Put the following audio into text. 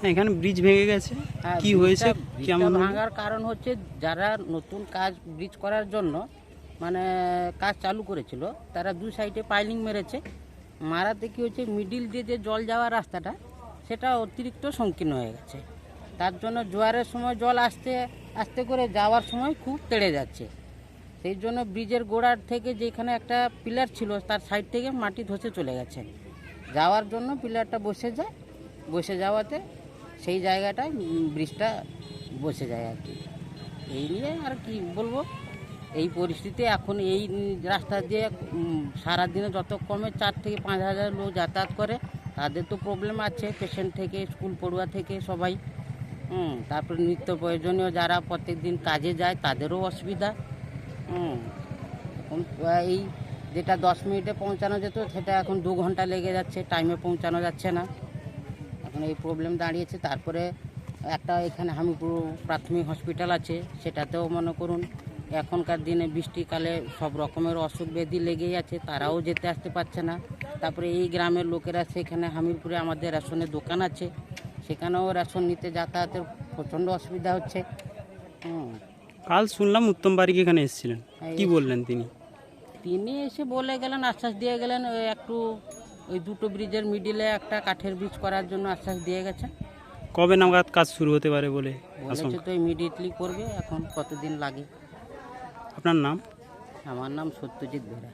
হ্যাঁ এখানে ব্রিজ ভেঙে গেছে। হ্যাঁ, কি হয়েছে? কেমন ভাঙার কারণ হচ্ছে যারা নতুন কাজ ব্রিজ করার জন্য মানে কাজ চালু করেছিল তারা দুই সাইডে পাইলিং মেরেছে। মারাতে কি হচ্ছে মিডিল দিয়ে যে জল যাওয়ার রাস্তাটা সেটা অতিরিক্ত সংকীর্ণ হয়ে গেছে। তার জন্য জোয়ারের সময় জল আসতে আসতে করে যাওয়ার সময় খুব তেড়ে যাচ্ছে। সেই জন্য ব্রিজের গোড়ার থেকে যেখানে একটা পিলার ছিল তার সাইড থেকে মাটি ধসে চলে গেছে। যাওয়ার জন্য পিলারটা বসে যায়। বসে যাওয়াতে সেই জায়গাটায় ব্রিজটা বসে যায় আর কি। এই নিয়ে আর কি বলব, এই পরিস্থিতি এখন এই রাস্তা দিয়ে সারাদিনে যত কমে চার থেকে পাঁচ হাজার লোক যাতায়াত করে, তাদের তো প্রবলেম আছে। পেশেন্ট থেকে স্কুল পড়ুয়া থেকে সবাই হুম তারপরে নিত্য প্রয়োজনীয় যারা প্রত্যেক দিন কাজে যায়, তাদেরও অসুবিধা হুম এখন এই যেটা দশ মিনিটে পৌঁছানো যেত, সেটা এখন দু ঘণ্টা লেগে যাচ্ছে টাইমে পৌঁছানো যাচ্ছে না। এখন এই প্রবলেম দাঁড়িয়েছে। তারপরে একটা এখানে হামিপুর প্রাথমিক হসপিটাল আছে সেটাতেও মনে করুন এখনকার দিনে বৃষ্টিকালে সব রকমের অসুখ ব্যাধি লেগেই আছে তারাও যেতে আসতে পারছে না। তারপরে এই গ্রামের লোকেরা সেখানে হামিরপুরে আমাদের রেশনের দোকান আছে সেখানেও রেশন নিতে যাতায়াতের প্রচণ্ড অসুবিধা হচ্ছে। হুম। কাল শুনলাম উত্তম বারিক এখানে এসেছিলেন? কি বললেন তিনি? তিনি এসে বলে গেলেন আশ্বাস দিয়ে গেলেন একটু ওই দুটো ব্রিজের মিডিলে একটা কাঠের ব্রিজ করার জন্য আশ্বাস দিয়ে গেছে। কবে নাগাদ কাজ শুরু হতে পারে বলে বলেছে তো ইমিডিয়েটলি করবে এখন কতদিন লাগে? আপনার নাম? আমার নাম সত্যজিৎ বেরা